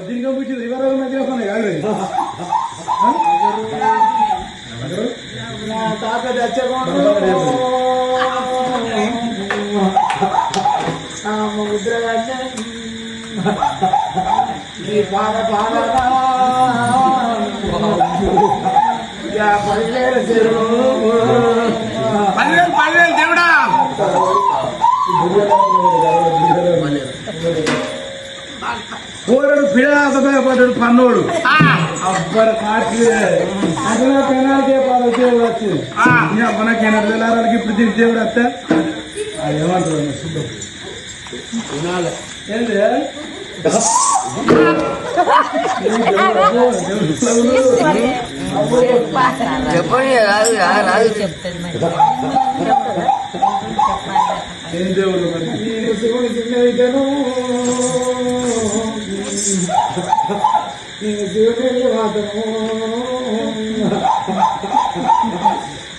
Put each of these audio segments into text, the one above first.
దీనికి పుట్టింది ఇవరాలు మధ్య కాదు నా తాత తెచ్చకుండా ముద్రగానే నీ పాద పాదనా పదివేల చెరువు పదివేలు పదివేలు దేవుడా! పోరడు పిడాసపై పడ్డాడు పన్నోడు. అబ్బర కాట్లు. అసలు పెనాలకే పాలకే వచ్చింది మన కెనర్ వెళ్ళారానికి ఇప్పుడు దీనికి దేవుడు వస్తే? అది ఏమంటారు శుద్ధం ఏంది? చెప్పండి రాదు రాదు. చెప్తుంది మరి. నేను శివుని మాతను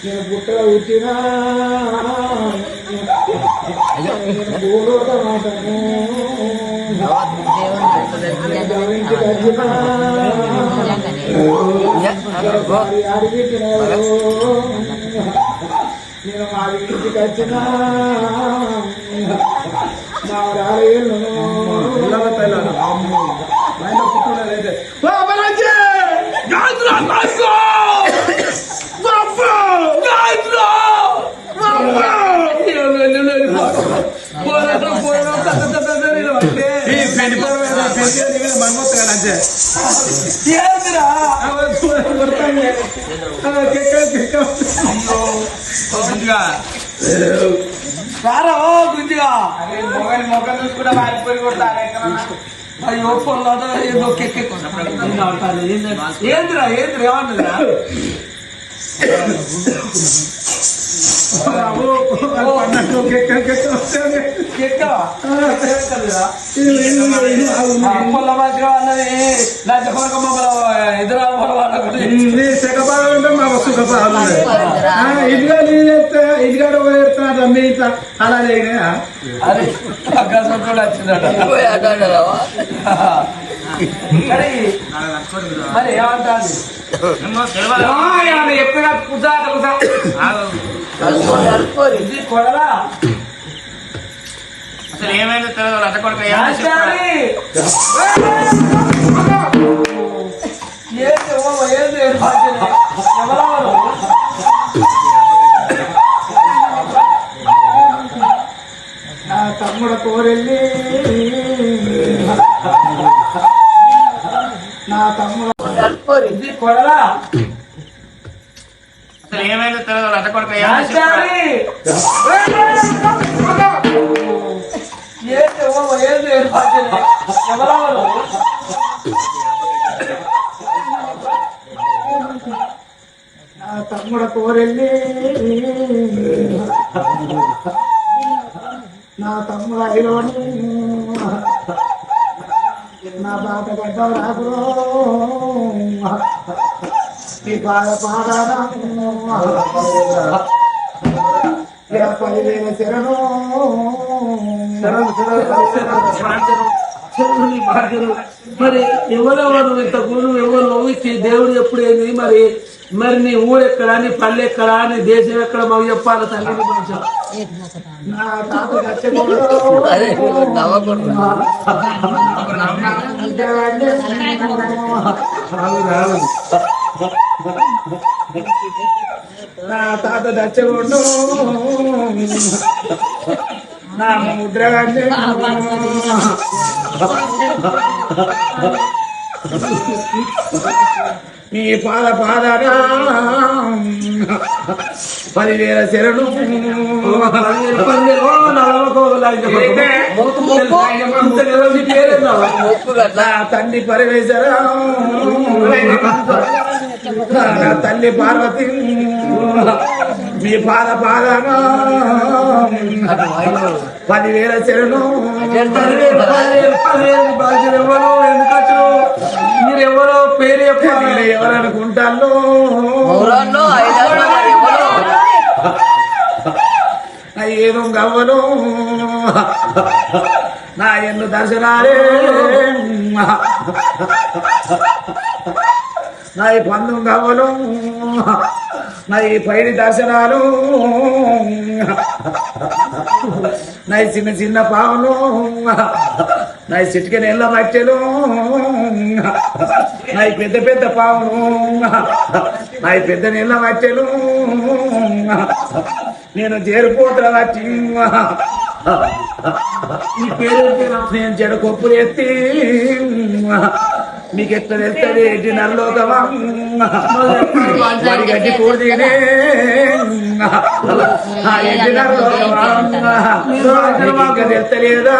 నేను పుట్టగా పుట్టినా నేను భూలోక మాతను నేను మా ఇంటికి వచ్చినా నా రాలేను రారా ఓ గుంజిగా మొగలి మొగలు చూసుకుంటే వారిపోయి కొడతారు ఎక్కడన్నా అయ్యో పొల్లాట ఏదో కెక్కె ఏంద్రా ఏంద్రా ఏమంటుందిరా ఇద్దరు వాళ్ళ ఇదిగా నేను చెప్తా ఇదిగాడ పోయేస్తాను మీ అలా లేనా అరే గసంతోడు వచ్చిందట మరి ఏమంటారు ఎప్పుడు ఇది కొడలా అసలు ఏమైందో తెలియదు అట్ట కొడుకు తమ్ముడ కోరెళ్ళి నా తమ్ముడు ఐలోని నా బాట గడ్డ రాకురో ఈ బాధ పాడానా శరణు మరి ఎవరెవరు ఇంత గురువు ఎవరు ఊహించి దేవుడు ఎప్పుడు ఏంది మరి మరి నీ ఊరు ఎక్కడా నీ పల్లె ఎక్కడా నీ దేశం ఎక్కడ మాకు చెప్పాలి తల్లిని కొంచెం నా తాత చచ్చిపోడు నా తాత దచ్చగొండు నా ముద్రగండి మీ పాద పాదన పదివేల శరణు. నా తండ్రి పరివేశరా తల్లి పార్వతి మీ పాద పాదన పదివేల శరణు ఎవరో ఎందుకు మీరు ఎవరో పేరు కొంటాను ఊరోళ్ళు ఐదారు మరి ఎవరు? ఏదో గవ్వను. నా ఎన్ను దర్శనాలే. నా ఈ పందు గవ్వలు పైడి దర్శనాలు నై చిన్న చిన్న పావులు నా ఈ చిటిక నెల్ల మట్టెలు నా పెద్ద పెద్ద పావులు నై పెద్ద నెల్ల మట్టెలు నేను చేరిపోతా వచ్చి పేరు నేను చెడు కొప్పులు ఎత్తి మీకు ఎట్లా తెలుస్తుంది? ఏంటి నరలోకమా మరి గడ్డి కూడి తినే ఏంటి నల్లోకమా తెలుస్తలేదా?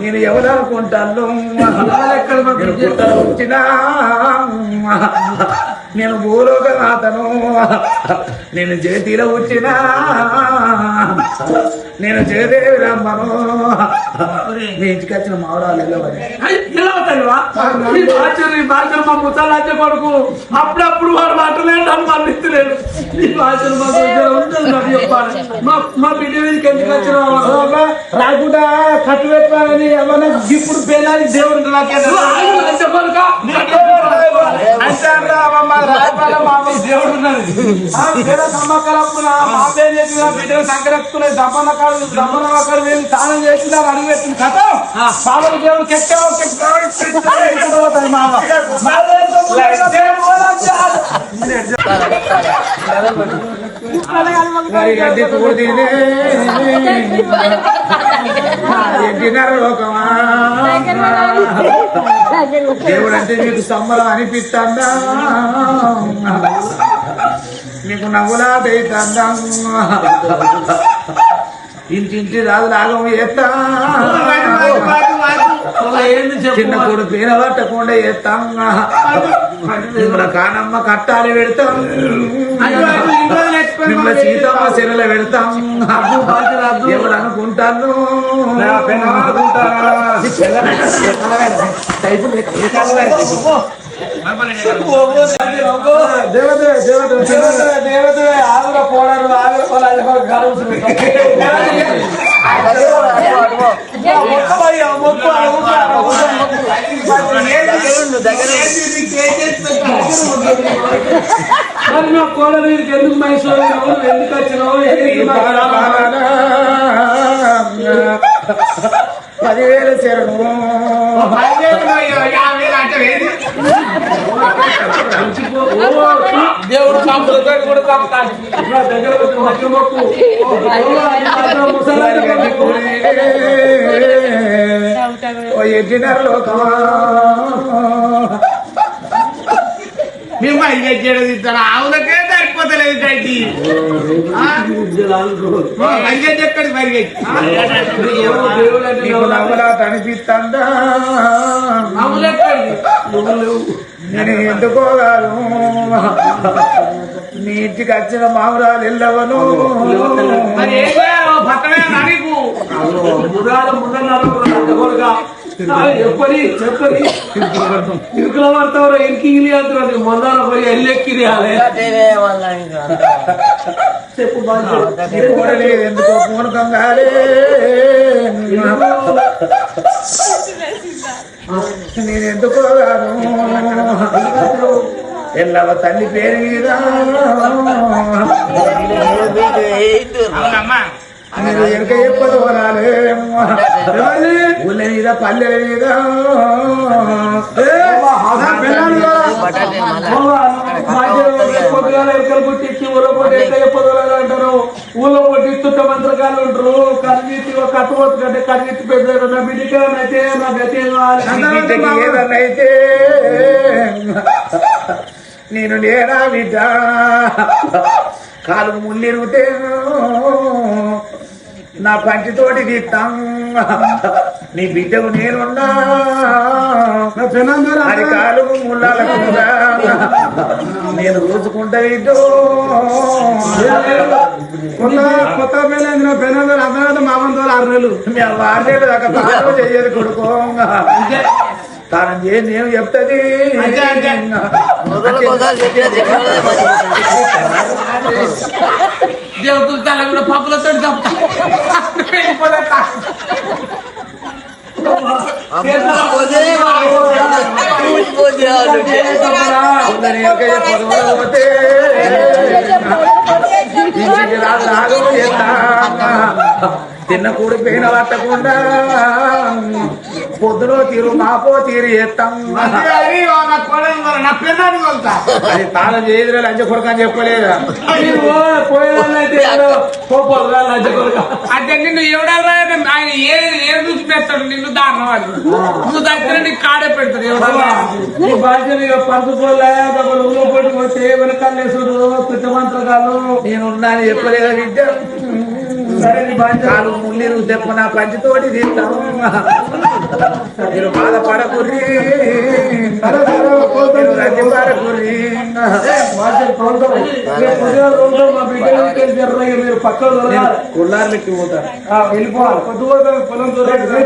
నేను ఎవరు అనుకుంటాను? ఎక్కడ వచ్చినా నేను భూలోక నాతను నేను చేతిలో వచ్చినా నేను చేదేవి రమ్మను మీ ఇంటికి వచ్చిన మావరాలు మా కొడుకు. అప్పుడప్పుడు వాడు మాటలేడు అని మళ్ళిస్తలేడు చెప్పాలి మా మా బిడ్డ మీదకి ఎందుకు వచ్చినావా రాకుండా కట్టు పెట్టాలని ఏమన్నా ఇప్పుడు పేదానికి దేవుడు నాకేదా దేవుడు ఉన్నది ఆ చేసిన బిడ్డలు సంకరెత్తుకునే దమ్మన కాడు దమ్మన కాడు వెళ్ళి స్నానం చేసిన అడుగు పెట్టిన కథ బాబు దేవుడు లోకమా దేవుడు అంటే మీకు సంబరం అనిపిస్తుందా? మీకు నవ్వులాటైతుందా ఇంటింటి రాదు చేస్తా. ఏంది చిన్న కొడు పీన పట్టకుండా చేస్తాం. మిమ్మల్ని కానమ్మ కట్టాలి పెడతాం. మిమ్మల్ని సీతమ్మ శిరలో పెడతాం. ఎవరు అనుకుంటాను ఆగుల పోడారు ఆగుల పొలాలు గడుపుతుంది మరి నా కోడ మీదకి ఎందుకు మైసూరు ఎందుకు వచ్చినావు? పదివేల దేవుడు కూడా నా దగ్గర మధ్య మొక్కు. ఎడ్డినర లోకమా మేము ఆవులకే ఎవరో దేవుడు అంటే నీకు నవ్వలా? నువ్వు. నేను ఎందుకోగాను నీ ఇంటికి వచ్చిన మామరాలు వెళ్ళవను నీకు. ముందన్నారు కొడుగా ఎప్పటి చెప్పని ఇరుకుల పడతావు ఎనికి అంటారు మొదల పోయి ఎల్లెక్కి టీవీ వల్ల ఇంకా అంతా. చెప్పు బాగా నీ కోడలి ఎందుకో పూనకం కాలే నేను ఎందుకోగాను ఎల్లవ తల్లి పేరు మీద మీకు ఏంటి? అవునమ్మా నేను ఎనక చెప్పదు వరాలే ఊళ్ళ మీద పల్లెల మీద పుట్టించి పొట్టి అంటారు? ఊళ్ళో మంత్రకాలు ఉంటారు. కన్నీటి ఒక కట్టుకోవచ్చు కంటే కన్నీటి పెద్ద నా బిడ్డకి అయితే నా నేను లేరా బిడ్డ? కాలు ముళ్ళిరుగుతే నా పంచితోటి తీస్తాం. నీ బిడ్డకు నేనున్నా. అది కాలు నేను రోజుకుంటా బిడ్డు కొత్త మేము వాడలేదు తాను చెయ్యదు కొడుకో. తానం చేయండి ఏం చెప్తుంది. దేవతలు తల కూడా పప్పులతో చెప్తా. అప్పుడు పోతే ఊడిపోతే వాళ్ళు ఉందని ఇంకా చెప్పదు పోతే ఇంటికి రాదు రాదు ఎంత తిన్న కూడి పోయిన పట్టకుండా పొద్దులో తీరు మాపో తీరు వెళ్తా అది తాళం చేయదురా లంచ కొడుకు అని చెప్పలేదా అంటే నిన్ను ఎవడాలా ఆయన ఏ ఏ నుంచి పెడతాడు? నిన్ను దారుణం అది. నువ్వు దగ్గర నీకు కాడే పెడతాడు ఎవడాలా నీ బాధ్యత ఇక పరుచుకోలే డబ్బులు ఊళ్ళో పట్టుకొస్తే వెనకాలేసుడు పిట్ట మంత్రకాలు నేనున్నాను చెప్పలేదా విద్య? సరే నీ కాలు ముళ్ళు చెప్పు నా పంచితోటి తీస్తాం మీరు బాధపడకుర్రి. కుల్లార్లకి పోతారు వెళ్ళిపోవాలి. పొద్దుపోతే పొలం దొరకదు